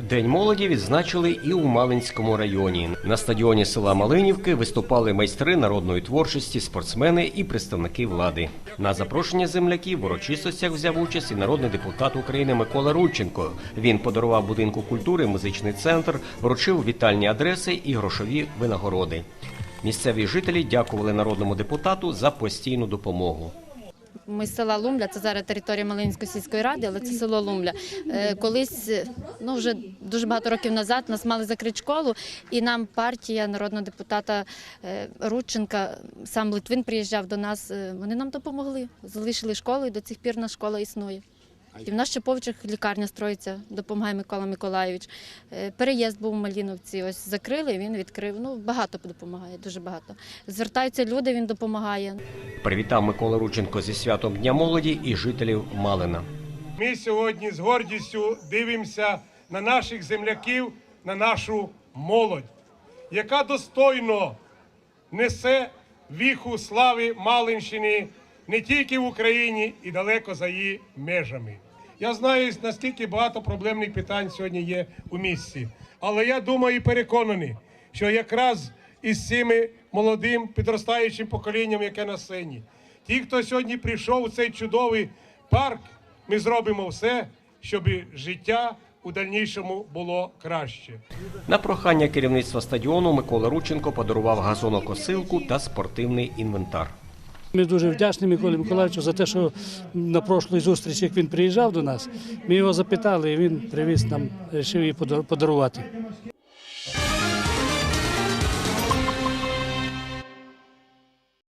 День молоді відзначили і у Малинському районі. На стадіоні села Малинівки виступали майстри народної творчості, спортсмени і представники влади. На запрошення земляків в урочистостях взяв участь і народний депутат України Микола Рудченко. Він подарував будинку культури музичний центр, вручив вітальні адреси і грошові винагороди. Місцеві жителі дякували народному депутату за постійну допомогу. Ми з села Лумля, це зараз територія Малинської сільської ради, але це село Лумля. Е, Колись, ну вже дуже багато років назад, нас мали закрити школу, і нам партія народного депутата е, Рудченка, сам Литвин приїжджав до нас. е, Вони нам допомогли. Залишили школу, і до цих пір наша школа існує. І в нас ще повчих лікарня строїться, допомагає Микола Миколайович. Е, Переїзд був у Маліновці, ось закрили, він відкрив. Ну, багато допомагає, дуже багато. Звертаються люди, він допомагає. Привітав Микола Рудченко зі святом Дня молоді і жителів Малина. Ми сьогодні з гордістю дивимося на наших земляків, на нашу молодь, яка достойно несе віху слави Малинщини не тільки в Україні і далеко за її межами. Я знаю, наскільки багато проблемних питань сьогодні є у місті. Але я думаю і переконаний, що якраз із цими молодим підростаючим поколінням, яке на сцені, ті, хто сьогодні прийшов у цей чудовий парк, ми зробимо все, щоб життя у дальнішому було краще. На прохання керівництва стадіону Микола Рудченко подарував газонокосилку та спортивний інвентар. Ми дуже вдячні Миколі Миколаївичу за те, що на прошлій зустрічі, як він приїжджав до нас, ми його запитали, і він привіз нам, вирішив її подарувати.